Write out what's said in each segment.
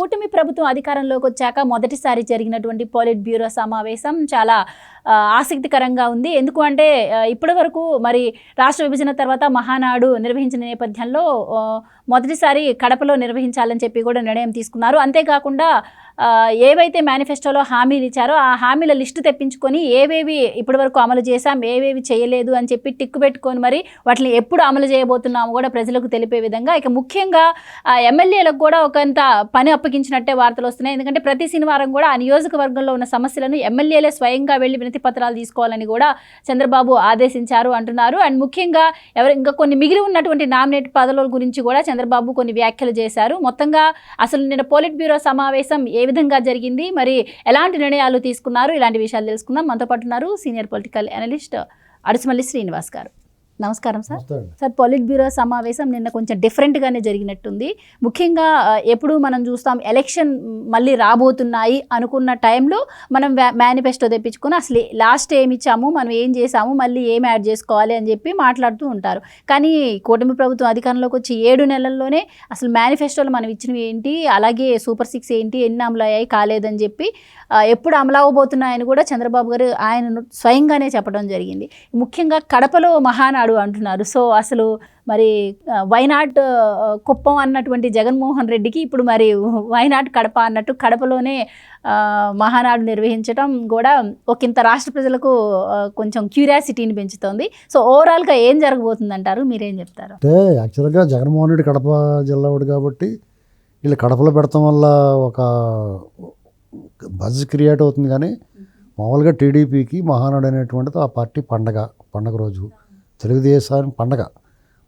కూటమి ప్రభుత్వం అధికారంలోకి వచ్చాక మొదటిసారి జరిగినటువంటి పోలిట్ బ్యూరో సమావేశం చాలా ఆసక్తికరంగా ఉంది. ఎందుకు అంటే ఇప్పటి వరకు మరి రాష్ట్ర విభజన తర్వాత మహానాడు నిర్వహించిన నేపథ్యంలో మొదటిసారి కడపలో నిర్వహించాలని చెప్పి కూడా నిర్ణయం తీసుకున్నారు. అంతేకాకుండా ఏవైతే మేనిఫెస్టోలో హామీలు ఇచ్చారో ఆ హామీల లిస్టు తెప్పించుకొని ఏవేవి ఇప్పటివరకు అమలు చేశాం ఏవేవి చేయలేదు అని చెప్పి టిక్కు పెట్టుకొని మరి వాటిని ఎప్పుడు అమలు చేయబోతున్నాము కూడా ప్రజలకు తెలిపే విధంగా ఇక ముఖ్యంగా ఎమ్మెల్యేలకు కూడా ఒకంత పని అప్పగించినట్టే వార్తలు వస్తున్నాయి. ఎందుకంటే ప్రతి శనివారం కూడా ఆ నియోజకవర్గంలో ఉన్న సమస్యలను ఎమ్మెల్యేలే స్వయంగా వెళ్ళి వినతి పత్రాలు తీసుకోవాలని కూడా చంద్రబాబు ఆదేశించారు అంటున్నారు. అండ్ ముఖ్యంగా ఎవరు ఇంకా కొన్ని మిగిలి ఉన్నటువంటి నామినేట్ పదవుల గురించి కూడా చంద్రబాబు కొన్ని వ్యాఖ్యలు చేశారు. మొత్తంగా అసలు నిన్న పోలిట్ బ్యూరో సమావేశం ఏ విధంగా జరిగింది? మరి ఎలాంటి నిర్ణయాలు తీసుకున్నారు? ఇలాంటి విషయాలు తెలుసుకుందాం. మనతో పాటు ఉన్నారు senior political analyst Adusumalli Srinivas గారు. నమస్కారం సార్. సార్ పొలిట్ బ్యూరో సమావేశం నిన్న కొంచెం డిఫరెంట్గానే జరిగినట్టుంది. ముఖ్యంగా ఎప్పుడు మనం చూస్తాం ఎలక్షన్ మళ్ళీ రాబోతున్నాయి అనుకున్న టైంలో మనం మేనిఫెస్టో తెప్పించుకొని అసలు లాస్ట్ ఏమి ఇచ్చాము మనం ఏం చేసాము మళ్ళీ ఏం యాడ్ చేసుకోవాలి అని చెప్పి మాట్లాడుతూ ఉంటారు. కానీ కూటమి ప్రభుత్వం అధికారంలోకి వచ్చి ఏడు నెలల్లోనే అసలు మేనిఫెస్టోలో మనం ఇచ్చినవి ఏంటి అలాగే సూపర్ సిక్స్ ఏంటి ఎన్ని అమలు అయ్యాయి కాలేదని చెప్పి ఎప్పుడు అమలు అవ్వబోతున్నాయని కూడా చంద్రబాబు గారు ఆయన స్వయంగానే చెప్పడం జరిగింది. ముఖ్యంగా కడపలో మహానాడు అంటున్నారు. సో అసలు మరి వైనాట్ కుప్పం అన్నటువంటి జగన్మోహన్ రెడ్డికి ఇప్పుడు మరి వైనాట్ కడప అన్నట్టు కడపలోనే మహానాడు నిర్వహించడం కూడా ఒకంత రాష్ట్ర ప్రజలకు కొంచెం క్యూరియాసిటీని పెంచుతోంది. సో ఓవరాల్గా ఏం జరగబోతుంది అంటారు మీరేం చెప్తారు? అంటే యాక్చువల్గా జగన్మోహన్ రెడ్డి కడప జిల్లావాడు కాబట్టి వీళ్ళు కడపలో పెడతాం వల్ల ఒక బజ్ క్రియేట్ అవుతుంది కానీ మామూలుగా టీడీపీకి మహానాడు అనేటువంటిది ఆ పార్టీ పండగ పండగ రోజు. తెలుగుదేశానికి పండగ.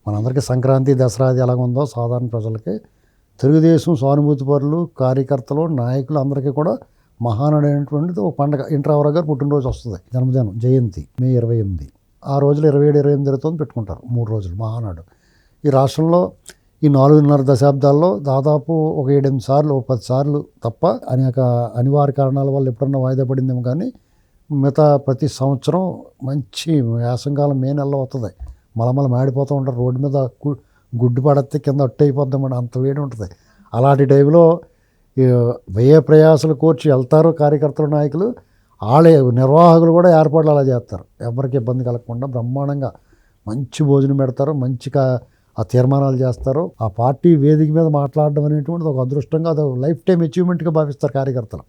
మనందరికీ సంక్రాంతి దసరా అది ఎలాగ ఉందో సాధారణ ప్రజలకి. తెలుగుదేశం సానుభూతి పరులు కార్యకర్తలు నాయకులు అందరికీ కూడా మహానాడు ఒక పండగ. ఇంట్రావరా గారు పుట్టినరోజు వస్తుంది. జన్మదినం జయంతి మే ఇరవై ఎనిమిది. ఆ రోజులు ఇరవై ఏడు ఇరవై ఎనిమిది జరుగుతుంది పెట్టుకుంటారు. మూడు రోజులు మహానాడు. ఈ రాష్ట్రంలో ఈ నాలుగున్నర దశాబ్దాల్లో దాదాపు ఒక ఏడెనిమిది సార్లు ఒక పది సార్లు తప్ప అనేక అనివార్య కారణాల వల్ల ఎప్పుడన్నా వాయిదా పడిందేమో కానీ మిగతా ప్రతి సంవత్సరం మంచి వేసంకాలం మే నెలలో వస్తుంది మలమల మాడిపోతూ ఉంటారు రోడ్డు మీద గుడ్డు పడితే కింద అట్టయిపోద్దామని అంత వేడి ఉంటుంది. అలాంటి టైంలో వ్యయ ప్రయాసాలు కోర్చి వెళ్తారు కార్యకర్తలు నాయకులు. వాళ్ళే నిర్వాహకులు కూడా ఏర్పాట్లు అలా చేస్తారు. ఎవరికి ఇబ్బంది కలగకుండా బ్రహ్మాండంగా మంచి భోజనం పెడతారు. మంచిగా ఆ తీర్మానాలు చేస్తారు. ఆ పార్టీ వేదిక మీద మాట్లాడడం అనేటువంటిది ఒక అదృష్టంగా అది లైఫ్ టైం అచీవ్మెంట్గా భావిస్తారు కార్యకర్తలు.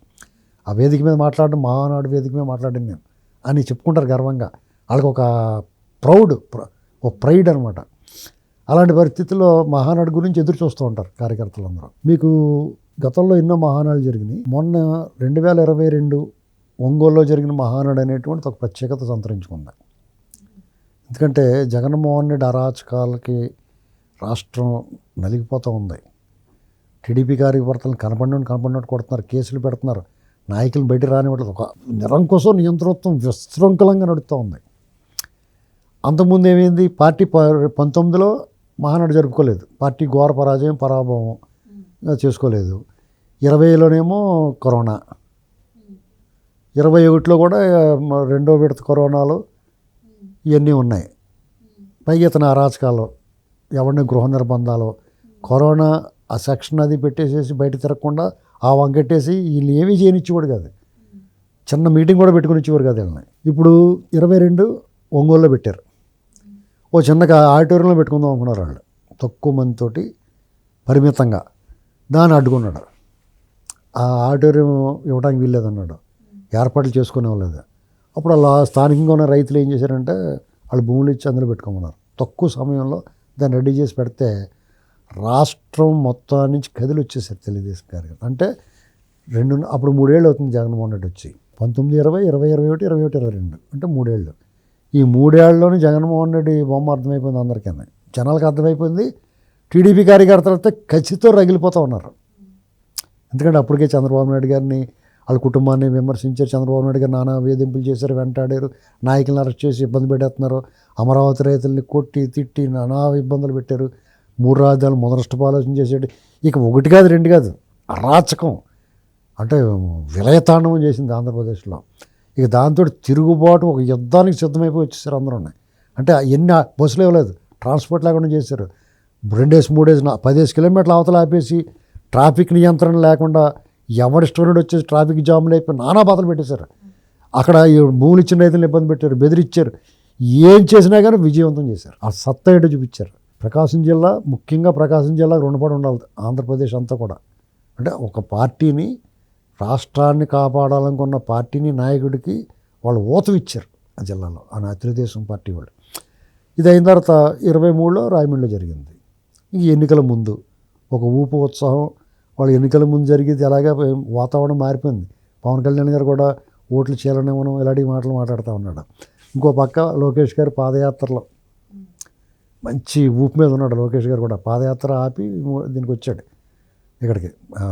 ఆ వేదిక మీద మాట్లాడడం మహానాడు వేదిక మీద మాట్లాడింది నేను అని చెప్పుకుంటారు గర్వంగా. వాళ్ళకి ఒక ప్రౌడ్ ఒక ప్రైడ్ అనమాట అలాంటి పరిస్థితుల్లో మహానాడు గురించి ఎదురు చూస్తూ ఉంటారు కార్యకర్తలందరూ. మీకు గతంలో ఎన్నో మహానాడు జరిగినాయి. మొన్న రెండు వేల ఇరవై రెండు ఒంగోలులో జరిగిన మహానాడు అనేటువంటి ఒక ప్రత్యేకత సంతరించుకుంది. ఎందుకంటే జగన్మోహన్ రెడ్డి అరాచకాలకి రాష్ట్రం నలిగిపోతూ ఉంది. టీడీపీ కార్యకర్తలను కనపడినట్టు కనపడినట్టు కొడుతున్నారు కేసులు పెడుతున్నారు. నాయకులు బయట రానివ్వట్లేదు. ఒక నిరంకుశం నియంతృత్వం విశృంఖలంగా నడుస్తూ ఉంది. అంతకుముందు ఏమైంది? పార్టీ ప- పంతొమ్మిదిలో మహానాడు జరుపుకోలేదు. పార్టీ ఘోర పరాజయం పరాభవం చేసుకోలేదు. ఇరవైలోనేమో కరోనా. ఇరవై ఒకటిలో కూడా రెండో విడత కరోనాలు ఇవన్నీ ఉన్నాయి. పైగా ఇతను అరాచకాలు ఎవరిని గృహ నిర్బంధాలు కరోనా ఆ సెక్షన్ అది పెట్టేసేసి బయట తిరగకుండా ఆ వంకట్టేసి వీళ్ళు ఏమీ చేయనిచ్చేవాడు కాదు. చిన్న మీటింగ్ కూడా పెట్టుకుని ఇచ్చేవారు కాదు వీళ్ళని. ఇప్పుడు ఇరవై రెండు ఒంగోలులో పెట్టారు. ఓ చిన్న ఆడిటోరియంలో పెట్టుకుందాం అనుకున్నారు వాళ్ళు. తక్కువ మందితోటి పరిమితంగా దాన్ని అడ్డుకున్నాడు. ఆ ఆడిటోరియం ఇవ్వడానికి వీల్లేదన్నాడు. ఏర్పాట్లు చేసుకునేవాళ్ళది. అప్పుడు అలా స్థానికంగా ఉన్న రైతులు ఏం చేశారంటే వాళ్ళు భూములు ఇచ్చి అందులో పెట్టుకోమన్నారు. తక్కువ సమయంలో దాన్ని రెడీ చేసి పెడితే రాష్ట్రం మొత్తం నుంచి కదిలి వచ్చేసారు తెలుగుదేశం గారు అంటే రెండు అప్పుడు మూడేళ్ళు అవుతుంది జగన్మోహన్ రెడ్డి వచ్చి. పంతొమ్మిది ఇరవై ఇరవై ఇరవై ఒకటి ఇరవై ఒకటి ఇరవై రెండు. అంటే మూడేళ్ళు. ఈ మూడేళ్ళలోనే జగన్మోహన్ రెడ్డి బొమ్మ అర్థమైపోయింది అందరికీ జనాలకు అర్థమైపోయింది. టీడీపీ కార్యకర్తలతో కసితో రగిలిపోతూ ఉన్నారు. ఎందుకంటే అప్పటికే చంద్రబాబు నాయుడు గారిని వాళ్ళ కుటుంబాన్ని విమర్శించారు. చంద్రబాబు నాయుడు గారు నానా వేధింపులు చేశారు వెంటాడారు. నాయకులను అరెస్ట్ చేసి ఇబ్బంది పెట్టేస్తున్నారు. అమరావతి రైతుల్ని కొట్టి తిట్టి నానా ఇబ్బందులు పెట్టారు. మూడు రాజధానులు మొదనష్టపు ఆలోచన చేసేటి. ఇక ఒకటి కాదు రెండు కాదు. అరాచకం. అంటే విలయతాండవం చేసింది ఆంధ్రప్రదేశ్లో. ఇక దాంతో తిరుగుబాటు ఒక యుద్ధానికి సిద్ధమైపోయి వచ్చేసారు అందరూ అంటే ఎన్ని బస్సులు ఇవ్వలేదు. ట్రాన్స్పోర్ట్ లేకుండా చేశారు. రెండేసి మూడేసి నా- కిలోమీటర్లు అవతల ఆపేసి ట్రాఫిక్ నియంత్రణ లేకుండా ఎవరిష్టమైనడు వచ్చేసి ట్రాఫిక్ జామ్లు అయిపోయి నానా బాధలు పెట్టేశారు. అక్కడ భూములు ఇచ్చిన రైతులను ఇబ్బంది పెట్టారు బెదిరించారు ఏం చేసినా కానీ విజయవంతం చేశారు. ఆ సత్తా ఏంటో చూపించారు. ప్రకాశం జిల్లా ముఖ్యంగా ప్రకాశం జిల్లా రుణపడి ఉండాలి ఆంధ్రప్రదేశ్ అంతా కూడా. అంటే ఒక పార్టీని రాష్ట్రాన్ని కాపాడాలనుకున్న పార్టీని నాయకుడికి వాళ్ళు ఓతం ఇచ్చారు ఆ జిల్లాలో. ఆ నా తెలుగుదేశం పార్టీ వాళ్ళు. ఇది అయిన తర్వాత ఇరవై మూడులో రాయమండ్రిలో జరిగింది. ఈ ఎన్నికల ముందు ఒక ఊపు ఉత్సాహం వాళ్ళు ఎన్నికల ముందు జరిగేది ఎలాగే వాతావరణం మారిపోయింది. పవన్ కళ్యాణ్ గారు కూడా ఓట్లు మనం ఇలాంటి మాటలు మాట్లాడుతూ ఉన్నాడు. ఇంకో పక్క లోకేష్ గారు పాదయాత్రలో మంచి ఊపు మీద ఉన్నాడు లోకేష్ గారు కూడా. పాదయాత్ర ఆపి దీనికి వచ్చాడు ఇక్కడికి ఆ,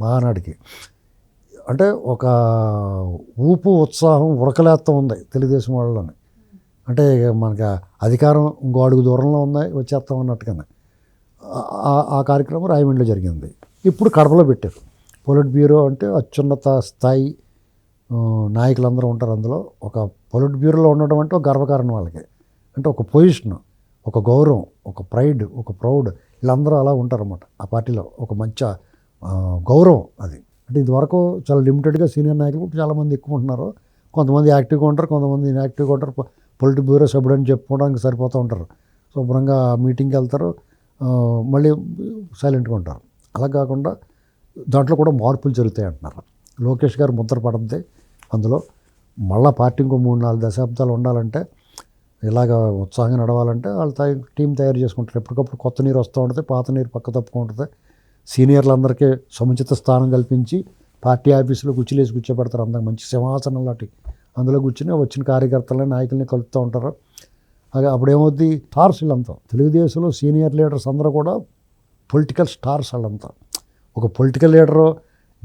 మహానాడికి. అంటే ఒక ఊపు ఉత్సాహం ఉరకలేస్తా ఉంది తెలుగుదేశం వాళ్ళని. అంటే మనకి అధికారం ఇంకో అడుగు దూరంలో ఉన్నాయి వచ్చేస్తాం అన్నట్టుగానే. ఆ- ఆ- ఆ కార్యక్రమం రాయమండ్రిలో జరిగింది. ఇప్పుడు కడపలో పెట్టారు. పొలిట్ బ్యూరో అంటే అత్యున్నత స్థాయి నాయకులందరూ ఉంటారు అందులో. ఒక పొలిట్ బ్యూరోలో ఉండడం అంటే ఒక గర్వకారణం వాళ్ళకి. అంటే ఒక పొజిషన్. ఒక గౌరవం ఒక ప్రైడ్ ఒక ప్రౌడ్ వీళ్ళందరూ అలా ఉంటారన్నమాట ఆ పార్టీలో. ఒక మంచి గౌరవం అది. అంటే ఇదివరకు చాలా లిమిటెడ్గా సీనియర్ నాయకులు చాలామంది ఎక్కువ ఉంటున్నారు. కొంతమంది యాక్టివ్గా ఉంటారు కొంతమంది ఇన్యాక్టివ్గా ఉంటారు. పొలిట్ బ్యూరో సభ్యుడు అని చెప్పుకోవడానికి సరిపోతూ ఉంటారు. శుభ్రంగా మీటింగ్కి వెళ్తారు మళ్ళీ సైలెంట్గా ఉంటారు. అలా కాకుండా దాంట్లో కూడా మార్పులు జరుగుతాయి అంటున్నారు. లోకేష్ గారు ముద్ర పడితే అందులో. మళ్ళా పార్టీ ఇంకో మూడు నాలుగు దశాబ్దాలు ఉండాలంటే ఇలాగ ఉత్సాహంగా నడవాలంటే వాళ్ళు తయారు టీం తయారు చేసుకుంటారు. ఎప్పటికప్పుడు కొత్త నీరు వస్తూ ఉంటుంది పాత నీరు పక్క తప్పుకుంటుంది సీనియర్లందరికీ సముచిత స్థానం కల్పించి పార్టీ ఆఫీసులో కూర్చులేసి కూర్చోబెడతారు. అందరికి మంచి సింహాసనం లాంటి అందులో కూర్చుని వచ్చిన కార్యకర్తలని నాయకుల్ని కలుపుతూ ఉంటారు. అలాగే అప్పుడేమవుద్ది? స్టార్స్ వీళ్ళంతా. తెలుగుదేశంలో సీనియర్ లీడర్స్ అందరూ కూడా పొలిటికల్ స్టార్స్ వాళ్ళంతా. ఒక పొలిటికల్ లీడరు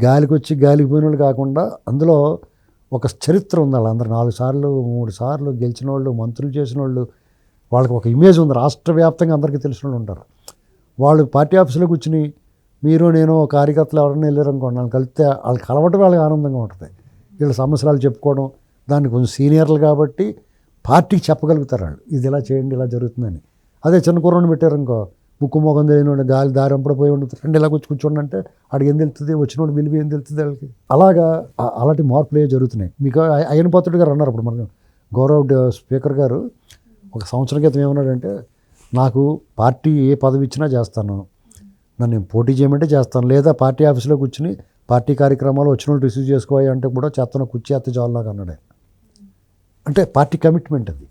గాలికి వచ్చి గాలికి పోయిన వాళ్ళు కాకుండా అందులో ఒక చరిత్ర ఉంది వాళ్ళందరూ నాలుగు సార్లు మూడు సార్లు గెలిచిన వాళ్ళు మంత్రులు చేసిన వాళ్ళు వాళ్ళకి ఒక ఇమేజ్ ఉంది. రాష్ట్ర వ్యాప్తంగా అందరికీ తెలిసిన వాళ్ళు ఉంటారు. వాళ్ళు పార్టీ ఆఫీసులో కూర్చుని మీరు నేను కార్యకర్తలు ఎవరైనా వెళ్ళారనుకోండి వాళ్ళు కలిస్తే వాళ్ళు కలవటం వాళ్ళకి ఆనందంగా ఉంటుంది. వీళ్ళ సమస్యలు చెప్పుకోవడం దాన్ని కొంచెం సీనియర్లు కాబట్టి పార్టీకి చెప్పగలుగుతారు వాళ్ళు. ఇది ఇలా చేయండి ఇలా జరుగుతుందని. అదే చిన్న కూరని పెట్టారనుకో ముక్కు మొఖం తెలియని గాలి దారి పోయి ఉంటుంది ఫ్రెండ్ ఇలా కూర్చు కూర్చోండి అంటే ఆడికి ఏం తెలుస్తుంది? వచ్చినోడు విలువ ఏం తెలుస్తుంది వాళ్ళకి? అలాగా అలాంటి మార్పులు ఏ జరుగుతున్నాయి. మీకు అయ- అయ్యన పాత్రుడు గారు అన్నారు అప్పుడు మన. గౌరవ్ డ- స్పీకర్ గారు ఒక సంవత్సరం క్రితం ఏమన్నాడంటే నాకు పార్టీ ఏ పదవి ఇచ్చినా చేస్తాను. నన్ను పోటీ చేయమంటే చేస్తాను. లేదా పార్టీ ఆఫీస్లో కూర్చుని పార్టీ కార్యక్రమాలు వచ్చిన వాళ్ళు రిసీవ్ చేసుకోవాలి అంటే కూడా చేస్తాను కూర్చేస్తే ఎత్త జాలాగా అంటే పార్టీ కమిట్మెంట్ అది.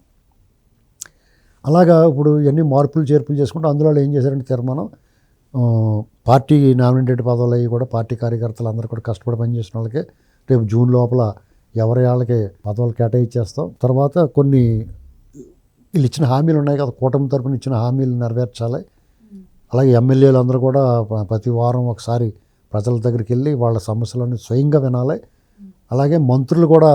అలాగా ఇప్పుడు ఇవన్నీ మార్పులు చేర్పులు చేసుకుంటూ అందులో ఏం చేశారంటే తీర్మానం పార్టీ నామినేటెడ్ పదవులు అవి కూడా పార్టీ కార్యకర్తలు అందరూ కూడా కష్టపడి పనిచేసిన వాళ్ళకి రేపు జూన్ లోపల ఎవరి వాళ్ళకి పదవులు కేటాయించేస్తాం. తర్వాత కొన్ని వీళ్ళు ఇచ్చిన హామీలు ఉన్నాయి కదా కూటమి తరపున ఇచ్చిన హామీలు నెరవేర్చాలి. అలాగే ఎమ్మెల్యేలు అందరూ కూడా ప్రతి వారం ఒకసారి ప్రజల దగ్గరికి వెళ్ళి వాళ్ళ సమస్యలను స్వయంగా వినాలి. అలాగే మంత్రులు కూడా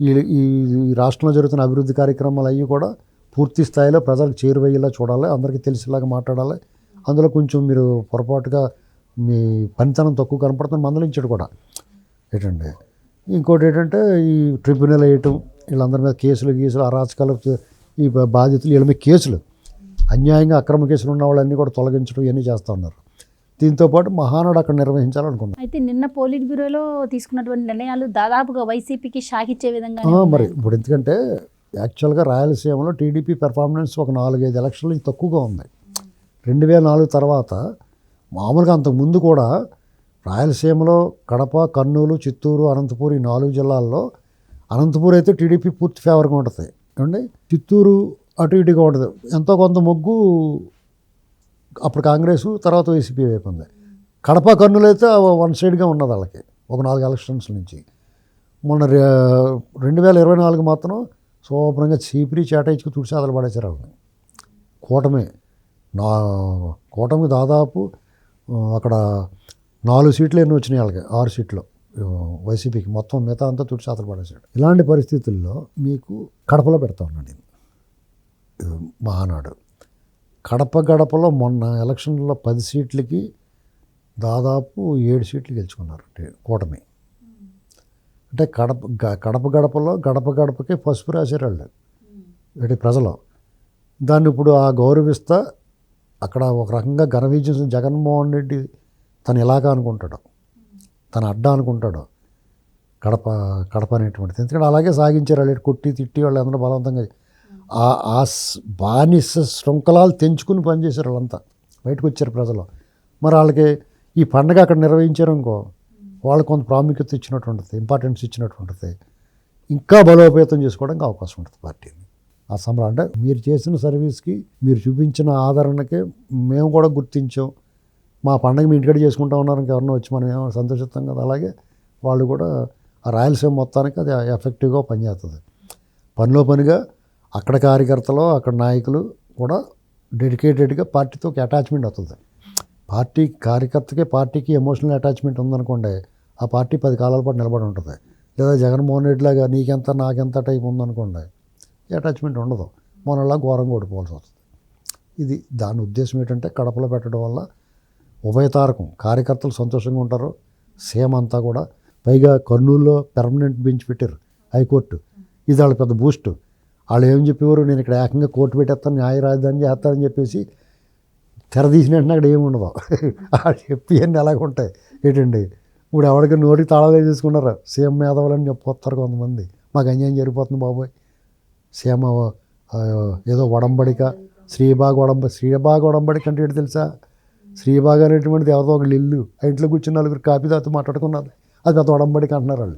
ఈ ఈ రాష్ట్రంలో జరుగుతున్న అభివృద్ధి కార్యక్రమాలు అవి కూడా పూర్తి స్థాయిలో ప్రజలకు చేరువయ్యేలా చూడాలి అందరికీ తెలిసేలాగా మాట్లాడాలి. అందులో కొంచెం మీరు పొరపాటుగా మీ పనితనం తక్కువ కనపడుతుంది మందలించాడు కూడా. ఏంటంటే ఇంకోటి ఏంటంటే ఈ ట్రిబ్యునల్ వేయటం వీళ్ళందరి మీద కేసులు గీసులు అరాచకాలు ఈ బాధితులు వీళ్ళ మీద కేసులు అన్యాయంగా అక్రమ కేసులు ఉన్న వాళ్ళన్నీ కూడా తొలగించడం ఇవన్నీ చేస్తూ ఉన్నారు. దీంతో పాటు మహానాడు అక్కడ నిర్వహించాలనుకున్నాం. అయితే నిన్న పోలిట్ బ్యూరోలో తీసుకున్నటువంటి నిర్ణయాలు దాదాపుగా వైసీపీకి షాకిచ్చే విధంగా మరి ఇప్పుడు ఎందుకంటే యాక్చువల్గా రాయలసీమలో టీడీపీ పెర్ఫార్మెన్స్ ఒక నాలుగైదు ఎలక్షన్ల నుంచి తక్కువగా ఉంది. రెండు వేల నాలుగు తర్వాత మామూలుగా అంతకుముందు కూడా రాయలసీమలో కడప కర్నూలు చిత్తూరు అనంతపూర్ ఈ నాలుగు జిల్లాల్లో అనంతపూర్ అయితే టీడీపీ పూర్తి ఫేవర్గా ఉంటుంది. ఏమండి? చిత్తూరు అటు ఇటుగా ఉంటుంది. ఎంతో కొంత మొగ్గు అప్పుడు కాంగ్రెస్ తర్వాత వైసీపీ వైపు ఉంది. కడప కర్నూలు అయితే వన్ సైడ్గా ఉన్నది వాళ్ళకి ఒక నాలుగు ఎలక్షన్స్ నుంచి. మొన్న రెండు వేల ఇరవై నాలుగు మాత్రం శుభ్రంగా చీపిరి చేటాయించుకు తుడిసాదలు పడేశారు వాళ్ళని కూటమి నా కూటమి దాదాపు అక్కడ నాలుగు సీట్లు ఎన్ని వచ్చినాయి వాళ్ళకి ఆరు సీట్లు. వైసీపీకి మొత్తం మిగతా అంతా తుడిసాదలు పడేశాడు. ఇలాంటి పరిస్థితుల్లో మీకు కడపలో పెడతా ఉన్నాడు నేను. మహానాడు. కడప గడపలో మొన్న ఎలక్షన్లో పది సీట్లకి దాదాపు ఏడు సీట్లు గెలుచుకున్నారు కూటమి. అంటే కడప కడప గడపలో గడప గడపకి పసుపు రాశారు వాళ్ళు అంటే ప్రజలు. దాన్ని ఇప్పుడు ఆ గౌరవిస్తా అక్కడ ఒక రకంగా ఘన విజయం జగన్మోహన్ రెడ్డి తను ఇలాగా అనుకుంటాడు. తన అడ్డ అనుకుంటాడు. కడప కడప అనేటువంటిది. ఎందుకంటే అలాగే సాగించారు వాళ్ళు కొట్టి తిట్టి వాళ్ళు అందరూ బలవంతంగా. ఆ ఆ బానిస శృంఖలాలు తెంచుకుని పనిచేశారు వాళ్ళంతా. బయటకు వచ్చారు ప్రజలు. మరి వాళ్ళకి ఈ పండగ అక్కడ నిర్వహించారు అనుకో వాళ్ళు కొంత ప్రాముఖ్యత ఇచ్చినట్టు ఉంటుంది ఇంపార్టెన్స్ ఇచ్చినట్టు ఉంటుంది ఇంకా బలోపేతం చేసుకోవడానికి అవకాశం ఉంటుంది పార్టీని. ఆ సంబరం అంటే మీరు చేసిన సర్వీస్కి మీరు చూపించిన ఆదరణకి మేము కూడా గుర్తించాం. మా పండగ మీ ఇంటికాడ చేసుకుంటా ఉన్నారు ఇంకెవరన్నా వచ్చి మనం ఏమైనా సంతోషిస్తాం కదా అలాగే వాళ్ళు కూడా ఆ రాయలసీమ మొత్తానికి అది ఎఫెక్టివ్గా పనిచేస్తుంది. పనిలో పనిగా అక్కడ కార్యకర్తలు అక్కడ నాయకులు కూడా డెడికేటెడ్గా పార్టీతో ఒక అటాచ్మెంట్ అవుతుంది. పార్టీ కార్యకర్తకే పార్టీకి ఎమోషనల్ అటాచ్మెంట్ ఉందనుకోండి ఆ పార్టీ పది కాలాల పాటు నిలబడి ఉంటుంది. లేదా జగన్మోహన్ రెడ్డి లాగా నీకెంత నాకెంత టైప్ ఉందనుకోండి అటాచ్మెంట్ ఉండదు. మనలా ఘోరంగా ఓడిపోవాల్సి వస్తుంది. ఇది దాని ఉద్దేశం ఏంటంటే కడపలో పెట్టడం వల్ల ఉభయతారకం కార్యకర్తలు సంతోషంగా ఉంటారు. సీఎం అంతా కూడా. పైగా కర్నూలులో పెర్మనెంట్ బెంచ్ పెట్టారు హైకోర్టు. ఇది వాళ్ళ పెద్ద బూస్ట్ వాళ్ళు ఏం చెప్పేవారు? నేను ఇక్కడ ఏకంగా కోర్టు పెట్టేస్తాను న్యాయ రాజధాని చేస్తానని చెప్పేసి తెరదీసిన వెంటనే అక్కడ ఏమి ఉండదు. వాళ్ళు చెప్పి అన్నీ అలాగ ఉంటాయి ఏంటండి? ఇప్పుడు ఎవరికి నోటికి తాళాలు వేసేసుకున్నారు? సీఎం మేధవులని చెప్పొస్తారు కొంతమంది. మాకు అన్యాయం జరిగిపోతుంది బాబోయ్. సీఎం ఏదో వడంబడిక శ్రీబాగ్ వడంబ శ్రీబాగ్ వడంబడిక అంటే ఏంటి తెలుసా? శ్రీబాగ్ అనేటువంటిది ఎవరిదో ఒకళ్ళు ఇల్లు ఆ ఇంట్లో కూర్చున్న నలుగురు కాపీ తాత మాట్లాడుకున్నారు. అది పెద్ద వడంబడిక అంటున్నారు వాళ్ళు.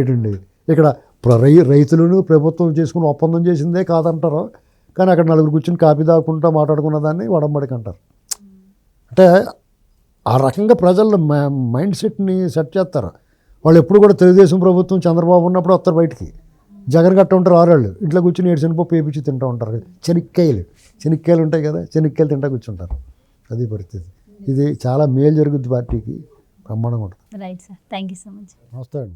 ఏంటండి? ఇక్కడ ప్ర- రై రైతులను ప్రభుత్వం చేసుకుని ఒప్పందం చేసిందే కాదంటారు. కానీ అక్కడ నలుగురు కూర్చుని కాపీ తాకుంటా మాట్లాడుకున్న దాన్ని వడంబడిక అంటారు. అంటే ఆ రకంగా ప్రజల మైండ్ సెట్ని సెట్ చేస్తారు. వాళ్ళు ఎప్పుడు కూడా తెలుగుదేశం ప్రభుత్వం చంద్రబాబు ఉన్నప్పుడు వస్తారు బయటికి. జగన్ గట్ట ఉంటారు ఆరాళ్ళు ఇంట్లో కూర్చుని ఏడు శనగపప్పు వేపించి తింటూ ఉంటారు. శనిక్కాయలు. శనిక్కాయలు ఉంటాయి కదా శనిక్కాయలు తింటా కూర్చుంటారు. అది పరిస్థితి. ఇది చాలా మేలు జరుగుద్ది పార్టీకి. బ్రహ్మాండంగా ఉంటుంది. Right sir thank you so much నమస్తే అండి.